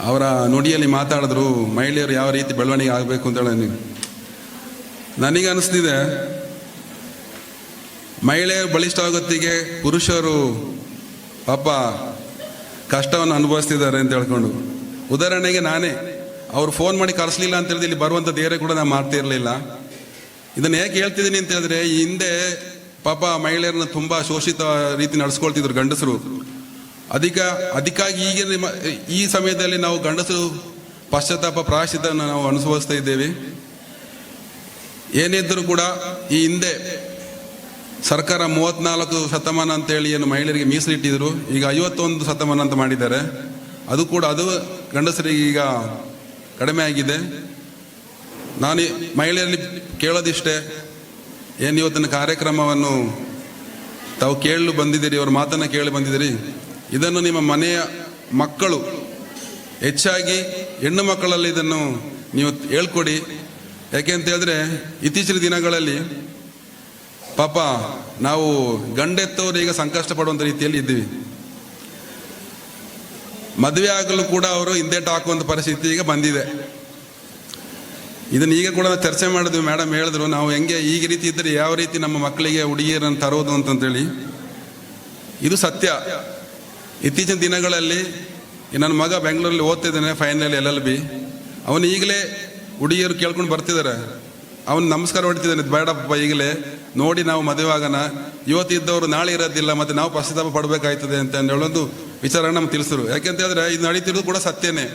ಅವರ ನುಡಿಯಲ್ಲಿ ಮಾತಾಡಿದ್ರು, ಮಹಿಳೆಯರು ಯಾವ ರೀತಿ ಬೆಳವಣಿಗೆ ಆಗಬೇಕು ಅಂತ ಹೇಳಿ ನನಗೆ ಅನಿಸ್ತಿದೆ, ಮಹಿಳೆಯರು ಬಲಿಷ್ಠ ಆಗೋತ್ತಿಗೆ ಪುರುಷರು ಪಾಪ ಕಷ್ಟವನ್ನು ಅನುಭವಿಸ್ತಿದ್ದಾರೆ ಅಂತ ಹೇಳ್ಕೊಂಡು. ಉದಾಹರಣೆಗೆ ನಾನೇ, ಅವ್ರು ಫೋನ್ ಮಾಡಿ ಕರೆಸಲಿಲ್ಲ ಅಂತ ಹೇಳಿದ್ರೆ ಇಲ್ಲಿ ಬರುವಂಥ ಧೈರ್ಯ ಕೂಡ ನಾನು ಮಾಡ್ತಾ ಇರಲಿಲ್ಲ. ಇದನ್ನು ಯಾಕೆ ಹೇಳ್ತಿದ್ದೀನಿ ಅಂತ ಹೇಳಿದ್ರೆ ಹಿಂದೆ ಪಾಪ ಮಹಿಳೆಯರನ್ನ ತುಂಬ ಶೋಷಿತ ರೀತಿ ನಡೆಸ್ಕೊಳ್ತಿದ್ರು ಗಂಡಸರು. ಅಧಿಕ ಅದಕ್ಕಾಗಿ ಈಗಿನ ಈ ಸಮಯದಲ್ಲಿ ನಾವು ಗಂಡಸರು ಪಶ್ಚಾತ್ತಾಪ ಪ್ರಾಯಶ್ಚಿತ್ತವನ್ನು ನಾವು ಅನುಭವಿಸ್ತಾ ಇದ್ದೇವೆ. ಏನಿದ್ದರೂ ಕೂಡ ಈ ಹಿಂದೆ ಸರ್ಕಾರ ಮೂವತ್ನಾಲ್ಕು ಶತಮಾನ ಅಂತೇಳಿ ಏನು ಮಹಿಳೆಯರಿಗೆ ಮೀಸಲಿಟ್ಟಿದ್ರು, ಈಗ ಐವತ್ತೊಂದು ಶತಮಾನ ಅಂತ ಮಾಡಿದ್ದಾರೆ. ಅದು ಕೂಡ, ಅದು ಗಂಡಸರಿಗೆ ಈಗ ಕಡಿಮೆ ಆಗಿದೆ. ನಾನು ಮಹಿಳೆಯರಲ್ಲಿ ಕೇಳೋದಿಷ್ಟೇ, ಏನು ಇವತ್ತಿನ ಕಾರ್ಯಕ್ರಮವನ್ನು ತಾವು ಕೇಳಲು ಬಂದಿದ್ದೀರಿ, ಅವ್ರ ಮಾತನ್ನು ಕೇಳಿ ಬಂದಿದ್ದೀರಿ? ಇದನ್ನು ನಿಮ್ಮ ಮನೆಯ ಮಕ್ಕಳು ಹೆಚ್ಚಾಗಿ ಹೆಣ್ಣು ಮಕ್ಕಳಲ್ಲಿ ಇದನ್ನು ನೀವು ಹೇಳ್ಕೊಡಿ. ಯಾಕೆ ಅಂತ ಹೇಳಿದ್ರೆ, ಇತ್ತೀಚಿನ ದಿನಗಳಲ್ಲಿ ಪಾಪ ನಾವು ಗಂಡೆತ್ತವರು ಈಗ ಸಂಕಷ್ಟ ಪಡುವಂಥ ರೀತಿಯಲ್ಲಿ ಇದ್ದೀವಿ. ಮದುವೆ ಆಗಲು ಕೂಡ ಅವರು ಹಿಂದೇಟು ಹಾಕುವಂಥ ಪರಿಸ್ಥಿತಿ ಈಗ ಬಂದಿದೆ. ಇದನ್ನ ಈಗ ಕೂಡ ಚರ್ಚೆ ಮಾಡಿದ್ವಿ ಮೇಡಮ್ ಹೇಳಿದ್ರು, ನಾವು ಹೆಂಗೆ ಈಗ ರೀತಿ ಇದ್ದರೆ ಯಾವ ರೀತಿ ನಮ್ಮ ಮಕ್ಕಳಿಗೆ ಹುಡುಗಿಯರನ್ನು ತರೋದು ಅಂತಂತೇಳಿ. ಇದು ಸತ್ಯ. ಇತ್ತೀಚಿನ ದಿನಗಳಲ್ಲಿ ನನ್ನ ಮಗ ಬೆಂಗಳೂರಲ್ಲಿ ಓದ್ತಿದ್ದಾನೆ ಫೈನಲ್ ಎಲ್ ಎಲ್ ಬಿ ಅವನು ಈಗಲೇ ಹುಡುಗಿಯರು ಕೇಳ್ಕೊಂಡು ಬರ್ತಿದ್ದಾರೆ. ಅವನು ನಮಸ್ಕಾರ ಹೊಡಿತಿದ್ದಾನೆ ಬೇಡಪ್ಪ ಈಗಲೇ, ನೋಡಿ ನಾವು ಮದುವೆ ಆಗೋಣ. ಇವತ್ತಿದ್ದವರು ನಾಳೆ ಇರೋದಿಲ್ಲ, ಮತ್ತು ನಾವು ಪಶ್ಚಾತ್ತಾಪ ಪಡಬೇಕಾಯ್ತದೆ ಅಂತ ಹೇಳೋದು ವಿಚಾರ ನಮ್ಗೆ ತಿಳಿಸಿದ್ರು ಯಾಕೆಂತ ಹೇಳಿದ್ರೆ ಇದು ನಡೀತಿರೋದು ಕೂಡ ಸತ್ಯನೇ.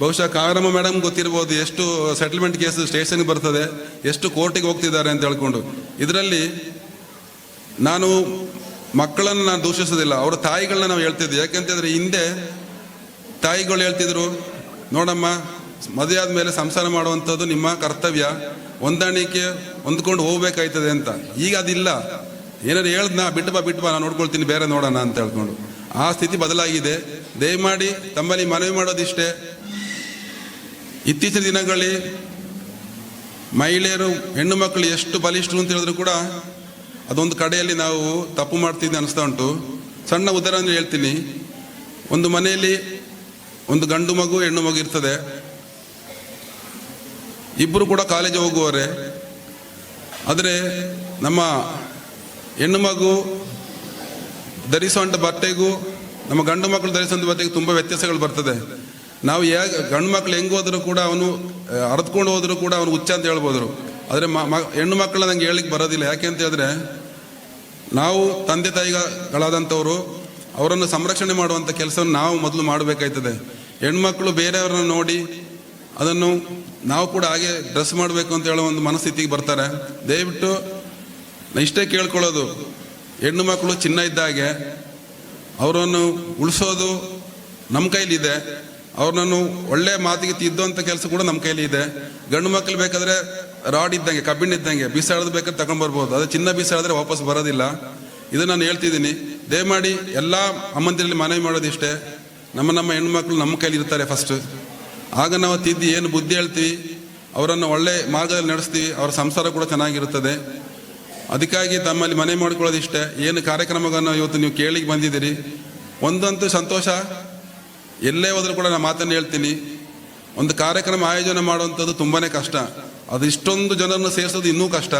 ಬಹುಶಃ ಕಾರಮ್ಮ ಮೇಡಮ್ ಗೊತ್ತಿರ್ಬೋದು ಎಷ್ಟು ಸೆಟಲ್ಮೆಂಟ್ ಕೇಸ್ ಸ್ಟೇಷನ್ಗೆ ಬರ್ತದೆ, ಎಷ್ಟು ಕೋರ್ಟಿಗೆ ಹೋಗ್ತಿದ್ದಾರೆ ಅಂತ ಹೇಳ್ಕೊಂಡು. ಇದರಲ್ಲಿ ನಾನು ಮಕ್ಕಳನ್ನು ನಾನು ದೂಷಿಸೋದಿಲ್ಲ. ಅವರ ತಾಯಿಗಳನ್ನ ನಾವು ಹೇಳ್ತಿದ್ವಿ. ಯಾಕಂತಂದ್ರೆ ಹಿಂದೆ ತಾಯಿಗಳು ಹೇಳ್ತಿದ್ರು, ನೋಡಮ್ಮ, ಮದುವೆ ಆದಮೇಲೆ ಸಂಸಾರ ಮಾಡುವಂಥದ್ದು ನಿಮ್ಮ ಕರ್ತವ್ಯ. ಹೊಂದಾಣಿಕೆ ಹೊಂದ್ಕೊಂಡು ಹೋಗ್ಬೇಕಾಯ್ತದೆ ಅಂತ. ಈಗ ಅದಿಲ್ಲ. ಏನಾದ್ರು ಹೇಳ್ದ್ನಾ? ಬಿಟ್ಟು ಬಾ ಬಿಟ್ಟು ಬಾ ನಾನು ನೋಡ್ಕೊಳ್ತೀನಿ, ಬೇರೆ ನೋಡೋಣ ಅಂತ ಹೇಳ್ಕೊಂಡು. ಆ ಸ್ಥಿತಿ ಬದಲಾಗಿದೆ. ದಯಮಾಡಿ ತಮ್ಮಲ್ಲಿ ಮನವಿ ಮಾಡೋದಿಷ್ಟೇ. ಇತ್ತೀಚಿನ ದಿನಗಳಲ್ಲಿ ಮಹಿಳೆಯರು, ಹೆಣ್ಣು ಮಕ್ಕಳು ಎಷ್ಟು ಬಲಿಷ್ಠರು ಅಂತ ಹೇಳಿದ್ರು ಕೂಡ ಅದೊಂದು ಕಡೆಯಲ್ಲಿ ನಾವು ತಪ್ಪು ಮಾಡ್ತಿದ್ದೆ ಅನಿಸ್ತಾ ಉಂಟು. ಸಣ್ಣ ಉದಾಹರಣೆ ಹೇಳ್ತೀನಿ. ಒಂದು ಮನೆಯಲ್ಲಿ ಒಂದು ಗಂಡು ಮಗು, ಹೆಣ್ಣು ಮಗು ಇರ್ತದೆ. ಇಬ್ಬರು ಕೂಡ ಕಾಲೇಜ್ ಹೋಗುವವರೆ. ಆದರೆ ನಮ್ಮ ಹೆಣ್ಣು ಮಗು ಧರಿಸುವಂಥ ಬಟ್ಟೆಗೂ, ನಮ್ಮ ಗಂಡು ಮಕ್ಕಳು ಧರಿಸುವಂಥ ಬಟ್ಟೆಗೂ ತುಂಬ ವ್ಯತ್ಯಾಸಗಳು ಬರ್ತದೆ. ನಾವು ಹೇಗೆ ಗಂಡು ಮಕ್ಕಳು ಹೆಂಗೆ ಹೋದ್ರು ಕೂಡ ಅವನು, ಅರ್ದ್ಕೊಂಡು ಹೋದರೂ ಕೂಡ ಅವನು ಹುಚ್ಚ ಅಂತ ಹೇಳ್ಬೋದ್ರು. ಆದರೆ ಹೆಣ್ಣು ಮಕ್ಕಳ ನಂಗೆ ಹೇಳಲಿಕ್ಕೆ ಬರೋದಿಲ್ಲ. ಯಾಕೆ ಅಂತ ಹೇಳಿದ್ರೆ, ನಾವು ತಂದೆ ತಾಯಿಗಳಾದಂಥವರು ಅವರನ್ನು ಸಂರಕ್ಷಣೆ ಮಾಡುವಂಥ ಕೆಲಸವನ್ನು ನಾವು ಮೊದಲು ಮಾಡಬೇಕಾಯ್ತದೆ. ಹೆಣ್ಮಕ್ಳು ಬೇರೆಯವ್ರನ್ನ ನೋಡಿ ಅದನ್ನು ನಾವು ಕೂಡ ಹಾಗೆ ಡ್ರೆಸ್ ಮಾಡಬೇಕು ಅಂತ ಹೇಳೋ ಒಂದು ಮನಸ್ಥಿತಿಗೆ ಬರ್ತಾರೆ. ದಯವಿಟ್ಟು ಇಷ್ಟೇ ಕೇಳ್ಕೊಳ್ಳೋದು. ಹೆಣ್ಣು ಮಕ್ಕಳು ಚಿನ್ನ ಇದ್ದಾಗೆ ಅವರನ್ನು ಉಳಿಸೋದು ನಮ್ಮ ಕೈಲಿದೆ. ಅವ್ರನ್ನೂ ಒಳ್ಳೆ ಮಾತಿಗೆ ತಿದ್ದುವಂಥ ಕೆಲಸ ಕೂಡ ನಮ್ಮ ಕೈಲಿ ಇದೆ ಗಂಡು ಮಕ್ಕಳು ಬೇಕಾದ್ರೆ ರಾಡ್ ಇದ್ದಂಗೆ, ಕಬ್ಬಿಣ ಇದ್ದಂಗೆ ಬೀಸಾಡೋದು ಬೇಕಾದ್ರೆ ತಗೊಂಡ್ಬರ್ಬೋದು ಅದು ಚಿನ್ನ ಬೀಸಾಡಿದ್ರೆ ವಾಪಸ್ ಬರೋದಿಲ್ಲ. ಇದು ನಾನು ಹೇಳ್ತಿದ್ದೀನಿ. ದಯಮಾಡಿ ಎಲ್ಲ ಅಮ್ಮಂದಿರಲ್ಲಿ ಮನವಿ ಮಾಡೋದಿಷ್ಟೇ ನಮ್ಮ ನಮ್ಮ ಹೆಣ್ಮಕ್ಳು ನಮ್ಮ ಕೈಲಿ ಇರ್ತಾರೆ ಫಸ್ಟ್ ಆಗ ನಾವು ತಿದ್ದಿ ಏನು ಬುದ್ಧಿ ಹೇಳ್ತೀವಿ, ಅವರನ್ನು ಒಳ್ಳೆ ಮಾರ್ಗದಲ್ಲಿ ನಡೆಸ್ತೀವಿ, ಅವರ ಸಂಸಾರ ಕೂಡ ಚೆನ್ನಾಗಿರುತ್ತದೆ. ಅದಕ್ಕಾಗಿ ತಮ್ಮಲ್ಲಿ ಮನೆ ಮಾಡ್ಕೊಳ್ಳೋದಿಷ್ಟೇ ಏನು ಕಾರ್ಯಕ್ರಮಗಳನ್ನು ಇವತ್ತು ನೀವು ಕೇಳಿಗೆ ಬಂದಿದ್ದೀರಿ? ಒಂದಂತೂ ಸಂತೋಷ. ಎಲ್ಲೇ ಹೋದರೂ ಕೂಡ ನಾನು ಮಾತನ್ನು ಹೇಳ್ತೀನಿ. ಒಂದು ಕಾರ್ಯಕ್ರಮ ಆಯೋಜನೆ ಮಾಡುವಂಥದ್ದು ತುಂಬಾ ಕಷ್ಟ. ಅದು ಇಷ್ಟೊಂದು ಜನರನ್ನು ಸೇರಿಸೋದು ಇನ್ನೂ ಕಷ್ಟ.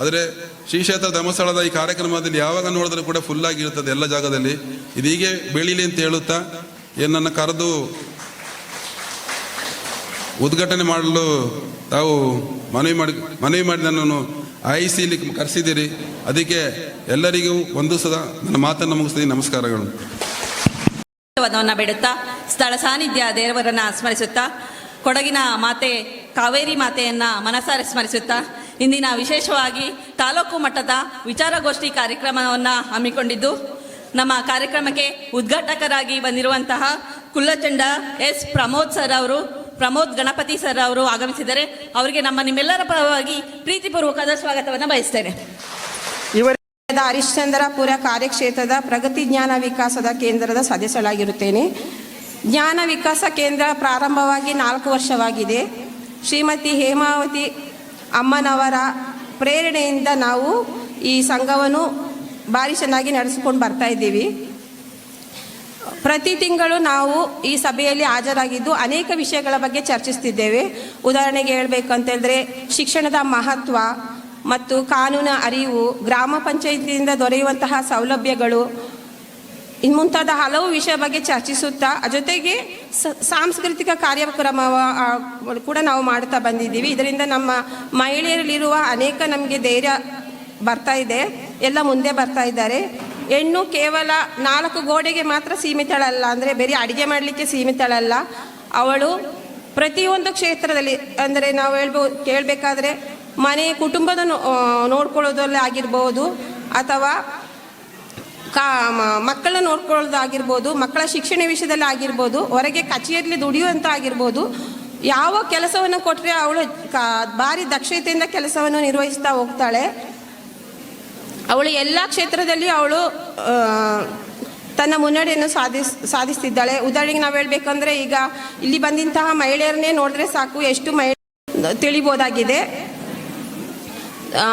ಆದರೆ ಶ್ರೀ ಕ್ಷೇತ್ರ ಧರ್ಮಸ್ಥಳದ ಈ ಕಾರ್ಯಕ್ರಮದಲ್ಲಿ ಯಾವಾಗ ನೋಡಿದ್ರೂ ಕೂಡ ಫುಲ್ ಇರುತ್ತದೆ ಎಲ್ಲ ಜಾಗದಲ್ಲಿ. ಇದೀಗೆ ಬೆಳೀಲಿ ಅಂತ ಹೇಳುತ್ತಾ ಏನನ್ನ ಕರೆದು ಉದ್ಘಾಟನೆ ಮಾಡಲು ತಾವು ಮನವಿ ಮಾಡಿ ಮನವಿ ಮಾಡಿ ನನ್ನನ್ನು ಆಯಿಸಿ ಇಲ್ಲಿ ಕರೆಸಿದ್ದೀರಿ. ಅದಕ್ಕೆ ಎಲ್ಲರಿಗೂ ಒಂದು ಸದಾ ನನ್ನ ಮಾತನ್ನು ಮುಗಿಸ್ತೀನಿ. ನಮಸ್ಕಾರಗಳು. ಬಿಡುತ್ತಾ, ಸ್ಥಳ ಸಾನ್ನಿಧ್ಯ ದೇವರನ್ನ ಸ್ಮರಿಸುತ್ತಾ, ಕೊಡಗಿನ ಮಾತೆ ಕಾವೇರಿ ಮಾತೆಯನ್ನ ಮನಸಾರೆ ಸ್ಮರಿಸುತ್ತಾ, ಇಂದಿನ ವಿಶೇಷವಾಗಿ ತಾಲೂಕು ಮಟ್ಟದ ವಿಚಾರಗೋಷ್ಠಿ ಕಾರ್ಯಕ್ರಮವನ್ನು ಹಮ್ಮಿಕೊಂಡಿದ್ದು, ನಮ್ಮ ಕಾರ್ಯಕ್ರಮಕ್ಕೆ ಉದ್ಘಾಟಕರಾಗಿ ಬಂದಿರುವಂತಹ ಕುಲ್ಲಚಂಡ ಎಸ್ ಪ್ರಮೋದ್ ಸರ್ ಅವರು, ಪ್ರಮೋದ್ ಗಣಪತಿ ಸರ್ ಅವರು ಆಗಮಿಸಿದರೆ ಅವರಿಗೆ ನಮ್ಮ ನಿಮ್ಮೆಲ್ಲರ ಪರವಾಗಿ ಪ್ರೀತಿಪೂರ್ವಕದ ಸ್ವಾಗತವನ್ನು ಬಯಸ್ತೇನೆ. ಇವರ ಹರಿಶ್ಚಂದ್ರಪುರ ಕಾರ್ಯಕ್ಷೇತ್ರದ ಪ್ರಗತಿ ಜ್ಞಾನ ವಿಕಾಸದ ಕೇಂದ್ರದ ಸದಸ್ಯಳಾಗಿರುತ್ತೇನೆ. ಜ್ಞಾನ ವಿಕಾಸ ಕೇಂದ್ರ ಪ್ರಾರಂಭವಾಗಿ ನಾಲ್ಕು ವರ್ಷವಾಗಿದೆ. ಶ್ರೀಮತಿ ಹೇಮಾವತಿ ಅಮ್ಮನವರ ಪ್ರೇರಣೆಯಿಂದ ನಾವು ಈ ಸಂಘವನ್ನು ಭಾರಿ ಚೆನ್ನಾಗಿ ನಡೆಸ್ಕೊಂಡು ಬರ್ತಾ ಇದ್ದೀವಿ. ಪ್ರತಿ ತಿಂಗಳು ನಾವು ಈ ಸಭೆಯಲ್ಲಿ ಹಾಜರಾಗಿದ್ದು ಅನೇಕ ವಿಷಯಗಳ ಬಗ್ಗೆ ಚರ್ಚಿಸ್ತಿದ್ದೇವೆ. ಉದಾಹರಣೆಗೆ ಹೇಳಬೇಕಂತೇಳಿದ್ರೆ ಶಿಕ್ಷಣದ ಮಹತ್ವ ಮತ್ತು ಕಾನೂನ ಅರಿವು, ಗ್ರಾಮ ಪಂಚಾಯಿತಿಯಿಂದ ದೊರೆಯುವಂತಹ ಸೌಲಭ್ಯಗಳು ಇನ್ನು ಮುಂತಾದ ಹಲವು ವಿಷಯ ಬಗ್ಗೆ ಚರ್ಚಿಸುತ್ತಾ, ಜೊತೆಗೆ ಸಾಂಸ್ಕೃತಿಕ ಕಾರ್ಯಕ್ರಮ ಕೂಡ ನಾವು ಮಾಡ್ತಾ ಬಂದಿದ್ದೀವಿ. ಇದರಿಂದ ನಮ್ಮ ಮಹಿಳೆಯರಲ್ಲಿರುವ ಅನೇಕ ನಮಗೆ ಧೈರ್ಯ ಬರ್ತಾ ಇದೆ, ಎಲ್ಲ ಮುಂದೆ ಬರ್ತಾ ಇದ್ದಾರೆ. ಹೆಣ್ಣು ಕೇವಲ ನಾಲ್ಕು ಗೋಡೆಗೆ ಮಾತ್ರ ಸೀಮಿತಳಲ್ಲ, ಅಂದರೆ ಬರೀ ಅಡುಗೆ ಮಾಡಲಿಕ್ಕೆ ಸೀಮಿತಳಲ್ಲ. ಅವಳು ಪ್ರತಿಯೊಂದು ಕ್ಷೇತ್ರದಲ್ಲಿ, ಅಂದರೆ ನಾವು ಹೇಳ್ಬೋದು ಕೇಳಬೇಕಾದ್ರೆ ಮನೆ, ಕುಟುಂಬದ ನೋಡ್ಕೊಳ್ಳೋದಲ್ಲೇ ಆಗಿರ್ಬೋದು, ಅಥವಾ ಕಾ ಮಕ್ಕಳನ್ನ ನೋಡ್ಕೊಳ್ಳೋದಾಗಿರ್ಬೋದು, ಮಕ್ಕಳ ಶಿಕ್ಷಣ ವಿಷಯದಲ್ಲಿ ಆಗಿರ್ಬೋದು, ಹೊರಗೆ ಕಚೇರಿಯಲ್ಲಿ ದುಡಿಯುವಂಥ ಆಗಿರ್ಬೋದು, ಯಾವ ಕೆಲಸವನ್ನು ಕೊಟ್ಟರೆ ಅವಳು ಭಾರಿ ದಕ್ಷತೆಯಿಂದ ಕೆಲಸವನ್ನು ನಿರ್ವಹಿಸ್ತಾ ಹೋಗ್ತಾಳೆ. ಅವಳು ಎಲ್ಲ ಕ್ಷೇತ್ರದಲ್ಲಿ ಅವಳು ತನ್ನ ಮುನ್ನಡೆಯನ್ನು ಸಾಧಿಸ್, ಸಾಧಿಸ್ತಿದ್ದಾಳೆ. ಉದಾಹರಣೆಗೆ ನಾವು ಹೇಳ್ಬೇಕಂದ್ರೆ ಈಗ ಇಲ್ಲಿ ಬಂದಂತಹ ಮಹಿಳೆಯರನ್ನೇ ನೋಡಿದ್ರೆ ಸಾಕು, ಎಷ್ಟು ಮಹಿಳೆ ತಿಳಿಬೋದಾಗಿದೆ.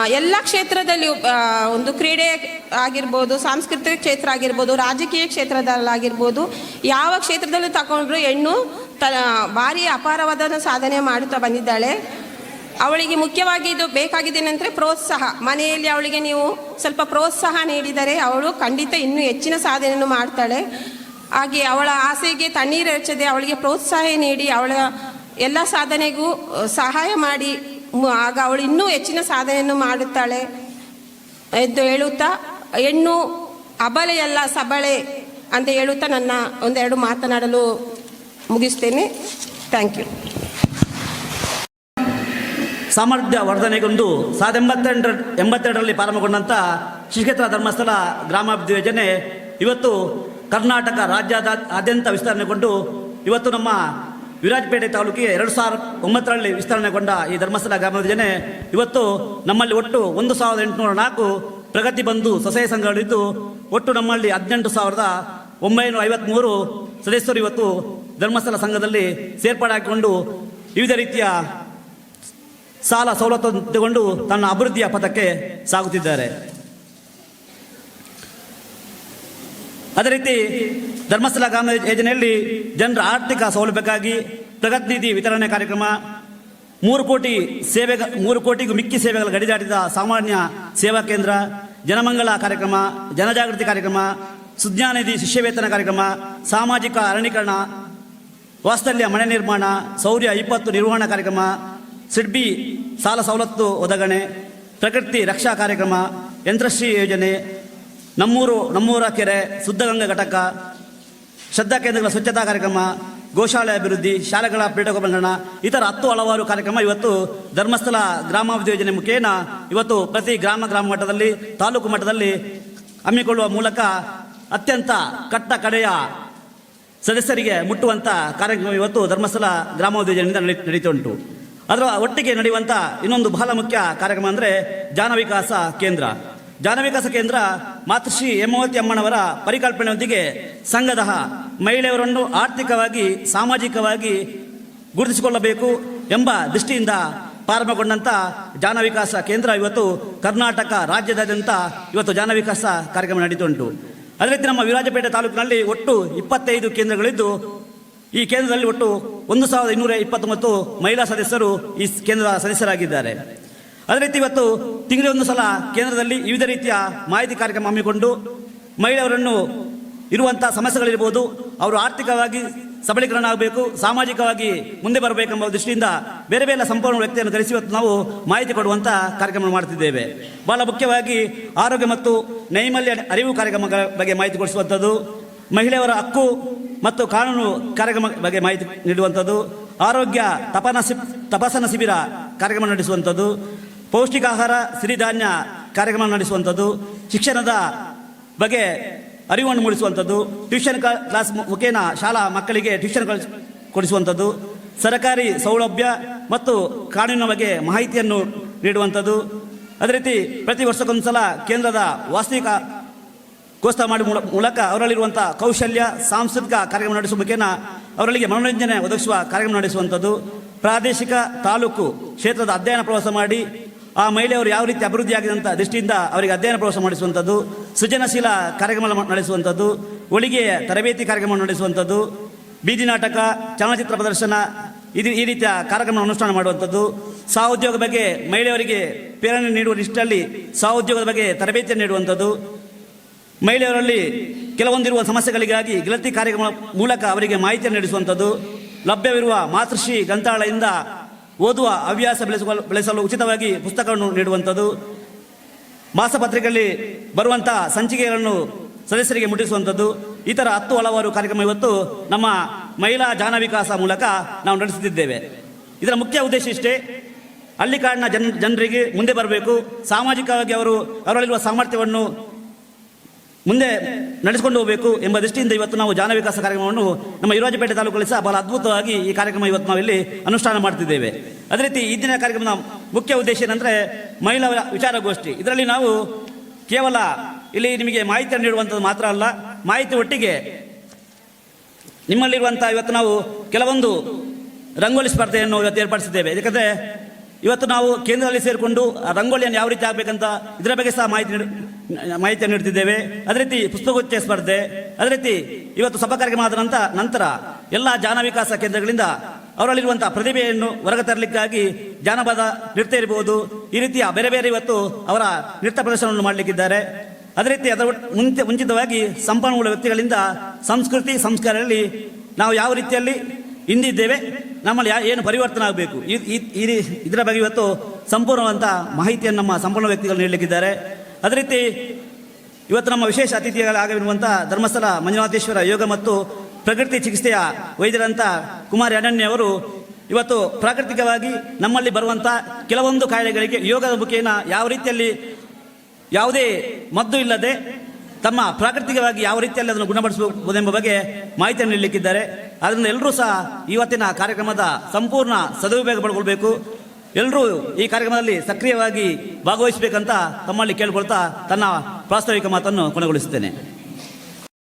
ಎಲ್ಲ ಕ್ಷೇತ್ರದಲ್ಲಿ ಒಂದು ಕ್ರೀಡೆ ಆಗಿರ್ಬೋದು, ಸಾಂಸ್ಕೃತಿಕ ಕ್ಷೇತ್ರ ಆಗಿರ್ಬೋದು, ರಾಜಕೀಯ ಕ್ಷೇತ್ರದಲ್ಲಾಗಿರ್ಬೋದು, ಯಾವ ಕ್ಷೇತ್ರದಲ್ಲೂ ತಗೊಂಡ್ರು ಹೆಣ್ಣು ತ ಭಾರಿ ಅಪಾರವಾದ ಸಾಧನೆ ಮಾಡುತ್ತಾ ಬಂದಿದ್ದಾಳೆ. ಅವಳಿಗೆ ಮುಖ್ಯವಾಗಿ ಇದು ಬೇಕಾಗಿದ್ದೇನೆಂದರೆ ಪ್ರೋತ್ಸಾಹ. ಮನೆಯಲ್ಲಿ ಅವಳಿಗೆ ನೀವು ಸ್ವಲ್ಪ ಪ್ರೋತ್ಸಾಹ ನೀಡಿದರೆ ಅವಳು ಖಂಡಿತ ಇನ್ನೂ ಹೆಚ್ಚಿನ ಸಾಧನೆಯನ್ನು ಮಾಡ್ತಾಳೆ. ಹಾಗೆ ಅವಳ ಆಸೆಗೆ ತಣ್ಣೀರು ಎರಚದೆ ಅವಳಿಗೆ ಪ್ರೋತ್ಸಾಹ ನೀಡಿ ಅವಳ ಎಲ್ಲ ಸಾಧನೆಗೂ ಸಹಾಯ ಮಾಡಿ ಆಗ ಅವಳು ಇನ್ನೂ ಹೆಚ್ಚಿನ ಸಾಧನೆಯನ್ನು ಮಾಡುತ್ತಾಳೆ. ಎಂದು ಹೇಳುತ್ತಾ, ಹೆಣ್ಣು ಅಬಲೆಯಲ್ಲ ಸಬಳೆ ಅಂತ ಹೇಳುತ್ತಾ ನನ್ನ ಒಂದೆರಡು ಮಾತನಾಡಲು ಮುಗಿಸ್ತೇನೆ. ಥ್ಯಾಂಕ್ ಯು ಸಾಮರ್ಥ್ಯ ವರ್ಧನೆಗೊಂದು ಸಾವಿರದ ಎಂಬತ್ತೆಂಟರ, ಎಂಬತ್ತೆರಡರಲ್ಲಿ ಪ್ರಾರಂಭಗೊಂಡಂಥ ಶ್ರೀಕ್ಷೇತ್ರ ಧರ್ಮಸ್ಥಳ ಗ್ರಾಮಾಭಿವೃದ್ಧಿ ಯೋಜನೆ ಇವತ್ತು ಕರ್ನಾಟಕ ರಾಜ್ಯದಾದ್ಯಂತ ವಿಸ್ತರಣೆಗೊಂಡು ಇವತ್ತು ನಮ್ಮ ವಿರಾಜಪೇಟೆ ತಾಲೂಕಿಗೆ ಎರಡು ಸಾವಿರ ಒಂಬತ್ತರಲ್ಲಿ ವಿಸ್ತರಣೆಗೊಂಡ ಈ ಧರ್ಮಸ್ಥಳ ಗ್ರಾಮದ ಯೋಜನೆ ಇವತ್ತು ನಮ್ಮಲ್ಲಿ ಒಟ್ಟು ಒಂದು ಸಾವಿರದ ಎಂಟುನೂರ ನಾಲ್ಕು ಪ್ರಗತಿ ಬಂಧು ಸೊಸೈ ಸಂಘಗಳಿದ್ದು ಒಟ್ಟು ನಮ್ಮಲ್ಲಿ ಹದಿನೆಂಟು ಸಾವಿರದ ಒಂಬೈನೂರ ಐವತ್ತ್ಮೂರು ಸದಸ್ಯರು ಇವತ್ತು ಧರ್ಮಸ್ಥಳ ಸಂಘದಲ್ಲಿ ಸೇರ್ಪಡೆಯಾಗಿಕೊಂಡು ವಿವಿಧ ರೀತಿಯ ಸಾಲ ಸವಲತ್ತು ತಗೊಂಡು ತನ್ನ ಅಭಿವೃದ್ಧಿಯ ಪಥಕ್ಕೆ ಸಾಗುತ್ತಿದ್ದಾರೆ. ಅದೇ ರೀತಿ ಧರ್ಮಸ್ಥಳ ಗ್ರಾಮ ಯೋಜನೆಯಲ್ಲಿ ಜನರ ಆರ್ಥಿಕ ಸೌಲಭ್ಯಕ್ಕಾಗಿ ಪ್ರಗತಿ ನಿಧಿ ವಿತರಣೆ ಕಾರ್ಯಕ್ರಮ, ಮೂರು ಕೋಟಿ ಸೇವೆ ಮೂರು ಕೋಟಿಗೂ ಮಿಕ್ಕಿ ಸೇವೆಗಳ ಗಡಿದಾಟಿದ ಸಾಮಾನ್ಯ ಸೇವಾ ಕೇಂದ್ರ, ಜನಮಂಗಳ ಕಾರ್ಯಕ್ರಮ, ಜನಜಾಗೃತಿ ಕಾರ್ಯಕ್ರಮ ಸುಜ್ಞಾನಿಧಿ ಶಿಷ್ಯವೇತನ ಕಾರ್ಯಕ್ರಮ, ಸಾಮಾಜಿಕ ಅರಣ್ಯೀಕರಣ ವಾಸ್ತಲ್ಯ ಮನೆ ನಿರ್ಮಾಣ ಸೌರ್ಯ ಇಪ್ಪತ್ತು ನಿರ್ವಹಣಾ ಕಾರ್ಯಕ್ರಮ, ಸಿಡ್ಬಿ ಸಾಲ ಸವಲತ್ತು ಒದಗಣೆ, ಪ್ರಕೃತಿ ರಕ್ಷಾ ಕಾರ್ಯಕ್ರಮ, ಯಂತ್ರಶ್ರೀ ಯೋಜನೆ ನಮ್ಮೂರು, ನಮ್ಮೂರ ಕೆರೆ ಸುದ್ದಗಂಗಾ ಘಟಕ, ಶ್ರದ್ಧಾ ಕೇಂದ್ರಗಳ ಸ್ವಚ್ಛತಾ ಕಾರ್ಯಕ್ರಮ, ಗೋಶಾಲೆ ಅಭಿವೃದ್ಧಿ, ಶಾಲೆಗಳ ಪೀಠೋಪಕರಣ ಇತರ ಹತ್ತು ಹಲವಾರು ಕಾರ್ಯಕ್ರಮ ಇವತ್ತು ಧರ್ಮಸ್ಥಳ ಗ್ರಾಮಾಭಿವೃದ್ಧಿ ಯೋಜನೆ ಮುಖೇನ ಇವತ್ತು ಪ್ರತಿ ಗ್ರಾಮ ಗ್ರಾಮ ಮಟ್ಟದಲ್ಲಿ, ತಾಲೂಕು ಮಟ್ಟದಲ್ಲಿ ಹಮ್ಮಿಕೊಳ್ಳುವ ಮೂಲಕ ಅತ್ಯಂತ ಕಟ್ಟ ಕಡೆಯ ಸದಸ್ಯರಿಗೆ ಮುಟ್ಟುವಂಥ ಕಾರ್ಯಕ್ರಮ ಇವತ್ತು ಧರ್ಮಸ್ಥಳ ಗ್ರಾಮಾಭಿವೃದ್ಧಿ ಯೋಜನೆಯಿಂದ ನಡೆ ನಡೀತಾ ಉಂಟು ಅದರ ಒಟ್ಟಿಗೆ ನಡೆಯುವಂಥ ಇನ್ನೊಂದು ಬಹಳ ಮುಖ್ಯ ಕಾರ್ಯಕ್ರಮ ಅಂದರೆ ಜಾನವಿಕಾಸ ಕೇಂದ್ರ. ಜಾನವಿಕಾಸ ಕೇಂದ್ರ ಮಾತೃಶ್ರೀ ಹೇಮಾವತಿ ಅಮ್ಮನವರ ಪರಿಕಲ್ಪನೆಯೊಂದಿಗೆ ಸಂಘದ ಮಹಿಳೆಯರನ್ನು ಆರ್ಥಿಕವಾಗಿ, ಸಾಮಾಜಿಕವಾಗಿ ಗುರುತಿಸಿಕೊಳ್ಳಬೇಕು ಎಂಬ ದೃಷ್ಟಿಯಿಂದ ಪ್ರಾರಂಭಗೊಂಡಂಥ ಜಾನ ವಿಕಾಸ ಕೇಂದ್ರ ಇವತ್ತು ಕರ್ನಾಟಕ ರಾಜ್ಯದಾದ್ಯಂತ ಇವತ್ತು ಜಾನ ವಿಕಾಸ ಕಾರ್ಯಕ್ರಮ ನಡೀತುಂಟು. ಅದೇ ರೀತಿ ನಮ್ಮ ವಿರಾಜಪೇಟೆ ತಾಲೂಕಿನಲ್ಲಿ ಒಟ್ಟು ಇಪ್ಪತ್ತೈದು ಕೇಂದ್ರಗಳಿದ್ದು, ಈ ಕೇಂದ್ರದಲ್ಲಿ ಒಟ್ಟು ಒಂದು ಸಾವಿರದ ಇನ್ನೂರ ಇಪ್ಪತ್ತೊಂಬತ್ತು ಮಹಿಳಾ ಸದಸ್ಯರು ಈ ಕೇಂದ್ರದ ಸದಸ್ಯರಾಗಿದ್ದಾರೆ. ಅದೇ ರೀತಿ ಇವತ್ತು ತಿಂಗಳೊಂದು ಸಲ ಕೇಂದ್ರದಲ್ಲಿ ವಿವಿಧ ರೀತಿಯ ಮಾಹಿತಿ ಕಾರ್ಯಕ್ರಮ ಹಮ್ಮಿಕೊಂಡು ಮಹಿಳೆಯರನ್ನು ಇರುವಂತಹ ಸಮಸ್ಯೆಗಳಿರ್ಬೋದು, ಅವರು ಆರ್ಥಿಕವಾಗಿ ಸಬಲೀಕರಣ ಆಗಬೇಕು, ಸಾಮಾಜಿಕವಾಗಿ ಮುಂದೆ ಬರಬೇಕೆಂಬ ದೃಷ್ಟಿಯಿಂದ ಬೇರೆ ಬೇರೆ ಸಂಪೂರ್ಣ ವ್ಯಕ್ತಿಯನ್ನು ಕರೆಸಿ ಇವತ್ತು ನಾವು ಮಾಹಿತಿ ಕೊಡುವಂಥ ಕಾರ್ಯಕ್ರಮ ಮಾಡ್ತಿದ್ದೇವೆ. ಬಹಳ ಮುಖ್ಯವಾಗಿ ಆರೋಗ್ಯ ಮತ್ತು ನೈಮಲ್ಯ ಅರಿವು ಕಾರ್ಯಕ್ರಮಗಳ ಬಗ್ಗೆ ಮಾಹಿತಿ ಕೊಡಿಸುವಂಥದ್ದು ಮಹಿಳೆಯರ ಹಕ್ಕು ಮತ್ತು ಕಾನೂನು ಕಾರ್ಯಕ್ರಮ ಬಗ್ಗೆ ಮಾಹಿತಿ ನೀಡುವಂಥದ್ದು, ಆರೋಗ್ಯ ತಪಾನ ತಪಾಸಣಾ ಶಿಬಿರ ಕಾರ್ಯಕ್ರಮ ನಡೆಸುವಂಥದ್ದು ಪೌಷ್ಟಿಕಾಹಾರ, ಸಿರಿಧಾನ್ಯ ಕಾರ್ಯಕ್ರಮ ನಡೆಸುವಂಥದ್ದು, ಶಿಕ್ಷಣದ ಬಗ್ಗೆ ಅರಿವನ್ನು ಮೂಡಿಸುವಂಥದ್ದು ಟ್ಯೂಷನ್ ಕ್ಲಾಸ್ ಮುಖೇನ ಶಾಲಾ ಮಕ್ಕಳಿಗೆ ಟ್ಯೂಷನ್ ಕೊಡಿಸುವಂಥದ್ದು, ಸರ್ಕಾರಿ ಸೌಲಭ್ಯ ಮತ್ತು ಕಾನೂನಿನ ಬಗ್ಗೆ ಮಾಹಿತಿಯನ್ನು ನೀಡುವಂಥದ್ದು. ಅದೇ ರೀತಿ ಪ್ರತಿ ವರ್ಷಕ್ಕೊಂದು ಸಲ ಕೇಂದ್ರದ ವಾಸ್ತವಿಕ ಗೋಸ್ತ ಮಾಡಿ ಮೂಲ- ಮೂಲಕ ಅವರಲ್ಲಿರುವಂಥ ಕೌಶಲ್ಯ, ಸಾಂಸ್ಕೃತಿಕ ಕಾರ್ಯಕ್ರಮ ನಡೆಸುವ ಮುಖೇನ ಅವರಲ್ಲಿಗೆ ಮನೋರಂಜನೆ ಒದಗಿಸುವ ಕಾರ್ಯಕ್ರಮ ನಡೆಸುವಂಥದ್ದು. ಪ್ರಾದೇಶಿಕ ತಾಲೂಕು ಕ್ಷೇತ್ರದ ಅಧ್ಯಯನ ಪ್ರವಾಸ ಮಾಡಿ ಆ ಮಹಿಳೆಯರು ಯಾವ ರೀತಿ ಅಭಿವೃದ್ಧಿ ಆಗಿದೆ ದೃಷ್ಟಿಯಿಂದ ಅವರಿಗೆ ಅಧ್ಯಯನ ಪ್ರವಾಸ ಮಾಡಿಸುವಂಥದ್ದು, ಸೃಜನಶೀಲ ಕಾರ್ಯಕ್ರಮ ನಡೆಸುವಂಥದ್ದು, ಒಳಿಗೆ ತರಬೇತಿ ಕಾರ್ಯಕ್ರಮ ನಡೆಸುವಂಥದ್ದು, ಬೀದಿ ನಾಟಕ, ಚಲನಚಿತ್ರ ಪ್ರದರ್ಶನ, ಇದು ಈ ರೀತಿಯ ಕಾರ್ಯಕ್ರಮ ಅನುಷ್ಠಾನ ಮಾಡುವಂಥದ್ದು. ಸಹೋದ್ಯೋಗ ಬಗ್ಗೆ ಮಹಿಳೆಯರಿಗೆ ಪ್ರೇರಣೆ ನೀಡುವ ನಿಟ್ಟಿನಲ್ಲಿ ಸಹೋದ್ಯೋಗದ ಬಗ್ಗೆ ತರಬೇತಿಯನ್ನು ನೀಡುವಂಥದ್ದು. ಮಹಿಳೆಯರಲ್ಲಿ ಕೆಲವೊಂದಿರುವ ಸಮಸ್ಯೆಗಳಿಗಾಗಿ ಗೆಳತಿ ಕಾರ್ಯಕ್ರಮ ಮೂಲಕ ಅವರಿಗೆ ಮಾಹಿತಿಯನ್ನು ನೀಡಿಸುವಂಥದ್ದು. ಲಭ್ಯವಿರುವ ಮಾತೃಶ್ರೀ ಗ್ರಂಥಾಲಯದಿಂದ ಓದುವ ಹವ್ಯಾಸ ಬೆಳೆಸುವ ಬೆಳೆಸಲು ಉಚಿತವಾಗಿ ಪುಸ್ತಕವನ್ನು ನೀಡುವಂಥದ್ದು. ಮಾಸಪತ್ರಿಕೆಯಲ್ಲಿ ಬರುವಂಥ ಸಂಚಿಕೆಗಳನ್ನು ಸದಸ್ಯರಿಗೆ ಮುಟ್ಟಿಸುವಂಥದ್ದು. ಈ ಥರ ಹತ್ತು ಹಲವಾರು ಕಾರ್ಯಕ್ರಮ ಇವತ್ತು ನಮ್ಮ ಮಹಿಳಾ ಜಾನ ವಿಕಾಸ ಮೂಲಕ ನಾವು ನಡೆಸುತ್ತಿದ್ದೇವೆ. ಇದರ ಮುಖ್ಯ ಉದ್ದೇಶ ಇಷ್ಟೇ, ಹಳ್ಳಿಕಾಡಿನ ಜನ, ಜನರಿಗೆ ಮುಂದೆ ಬರಬೇಕು. ಸಾಮಾಜಿಕವಾಗಿ ಅವರು ಅವರಲ್ಲಿರುವ ಸಾಮರ್ಥ್ಯವನ್ನು ಮುಂದೆ ನಡೆಸಿಕೊಂಡು ಹೋಗಬೇಕು ಎಂಬ ದೃಷ್ಟಿಯಿಂದ ಇವತ್ತು ನಾವು ಜಾನ ವಿಕಾಸ ಕಾರ್ಯಕ್ರಮವನ್ನು ನಮ್ಮ ಯುವರಾಜಪೇಟೆ ತಾಲೂಕಲ್ಲಿ ಸಹ ಬಹಳ ಅದ್ಭುತವಾಗಿ ಈ ಕಾರ್ಯಕ್ರಮ ಇವತ್ತು ನಾವು ಇಲ್ಲಿ ಅನುಷ್ಠಾನ ಮಾಡ್ತಿದ್ದೇವೆ. ಅದೇ ರೀತಿ ಈ ದಿನ ಕಾರ್ಯಕ್ರಮದ ಮುಖ್ಯ ಉದ್ದೇಶ ಏನಂದ್ರೆ ಮಹಿಳಾ ವಿಚಾರಗೋಷ್ಠಿ. ಇದರಲ್ಲಿ ನಾವು ಕೇವಲ ಇಲ್ಲಿ ನಿಮಗೆ ಮಾಹಿತಿಯನ್ನು ನೀಡುವಂಥದ್ದು ಮಾತ್ರ ಅಲ್ಲ, ಮಾಹಿತಿ ಒಟ್ಟಿಗೆ ನಿಮ್ಮಲ್ಲಿರುವಂಥ ಇವತ್ತು ನಾವು ಕೆಲವೊಂದು ರಂಗೋಲಿ ಸ್ಪರ್ಧೆಯನ್ನು ಇವತ್ತು ಏರ್ಪಡಿಸಿದ್ದೇವೆ. ಯಾಕಂದ್ರೆ ಇವತ್ತು ನಾವು ಕೇಂದ್ರದಲ್ಲಿ ಸೇರಿಕೊಂಡು ರಂಗೋಲಿಯನ್ನು ಯಾವ ರೀತಿ ಆಗಬೇಕಂತ ಇದರ ಬಗ್ಗೆ ಸಹ ಮಾಹಿತಿ ನೀಡು- ಮಾಹಿತಿಯನ್ನು ನೀಡುತ್ತಿದ್ದೇವೆ. ಅದೇ ರೀತಿ ಪುಸ್ತಕೋಚ್ಚಯ ಸ್ಪರ್ಧೆ, ಅದೇ ರೀತಿ ಇವತ್ತು ಸಭಾ ಕಾರ್ಯಕ್ರಮ ನಂತರ ನಂತರ ಎಲ್ಲ ಜಾನ ವಿಕಾಸ ಕೇಂದ್ರಗಳಿಂದ ಅವರಲ್ಲಿರುವಂತಹ ಪ್ರತಿಭೆಯನ್ನು ಹೊರಗೆ ತರಲಿಕ್ಕಾಗಿ ಜಾನಪದ ನೃತ್ಯ ಇರಬಹುದು ಈ ರೀತಿಯ ಬೇರೆ ಬೇರೆ ಇವತ್ತು ಅವರ ನೃತ್ಯ ಪ್ರದರ್ಶನವನ್ನು ಮಾಡಲಿಕ್ಕಿದ್ದಾರೆ. ಅದೇ ರೀತಿ ಅದರ ಮುಂಚೆ ಮುಂಚಿತವಾಗಿ ಸಂಪನ್ಮೂಲ ವ್ಯಕ್ತಿಗಳಿಂದ ಸಂಸ್ಕೃತಿ ಸಂಸ್ಕಾರದಲ್ಲಿ ನಾವು ಯಾವ ರೀತಿಯಲ್ಲಿ ಹಿಂದಿದ್ದೇವೆ ನಮ್ಮಲ್ಲಿ ಏನು ಪರಿವರ್ತನೆ ಆಗಬೇಕು ಇದರ ಬಗ್ಗೆ ಇವತ್ತು ಸಂಪೂರ್ಣವಂತ ಮಾಹಿತಿಯನ್ನು ನಮ್ಮ ಸಂಪೂರ್ಣ ವ್ಯಕ್ತಿಗಳು ನೀಡಲಿಕ್ಕಿದ್ದಾರೆ. ಅದೇ ರೀತಿ ಇವತ್ತು ನಮ್ಮ ವಿಶೇಷ ಅತಿಥಿಗಳಾಗಿರುವಂಥ ಧರ್ಮಸ್ಥಳ ಮಂಜುನಾಥೇಶ್ವರ ಯೋಗ ಮತ್ತು ಪ್ರಕೃತಿ ಚಿಕಿತ್ಸೆಯ ವೈದ್ಯರಂತ ಕುಮಾರಿ ಅನನ್ಯ ಅವರು ಇವತ್ತು ಪ್ರಾಕೃತಿಕವಾಗಿ ನಮ್ಮಲ್ಲಿ ಬರುವಂಥ ಕೆಲವೊಂದು ಕಾಯಿಲೆಗಳಿಗೆ ಯೋಗದ ಮುಖೇನ ಯಾವ ರೀತಿಯಲ್ಲಿ ಯಾವುದೇ ಮದ್ದು ಇಲ್ಲದೆ ತಮ್ಮ ಪ್ರಾಕೃತಿಕವಾಗಿ ಯಾವ ರೀತಿಯಲ್ಲಿ ಅದನ್ನು ಗುಣಪಡಿಸಬಹುದೆಂಬ ಬಗ್ಗೆ ಮಾಹಿತಿಯನ್ನು ನೀಡಲಿಕ್ಕಿದ್ದಾರೆ. ಅದರಿಂದ ಎಲ್ಲರೂ ಸಹ ಇವತ್ತಿನ ಕಾರ್ಯಕ್ರಮದ ಸಂಪೂರ್ಣ ಸದುಪಯೋಗ ಪಡ್ಕೊಳ್ಬೇಕು. ಎಲ್ಲರೂ ಈ ಕಾರ್ಯಕ್ರಮದಲ್ಲಿ ಸಕ್ರಿಯವಾಗಿ ಭಾಗವಹಿಸಬೇಕಂತ ತಮ್ಮಲ್ಲಿ ಕೇಳಿಕೊಳ್ತಾ ತನ್ನ ಪ್ರಾಸ್ತಾವಿಕ ಮಾತನ್ನು ಕೊನೆಗೊಳಿಸುತ್ತೇನೆ.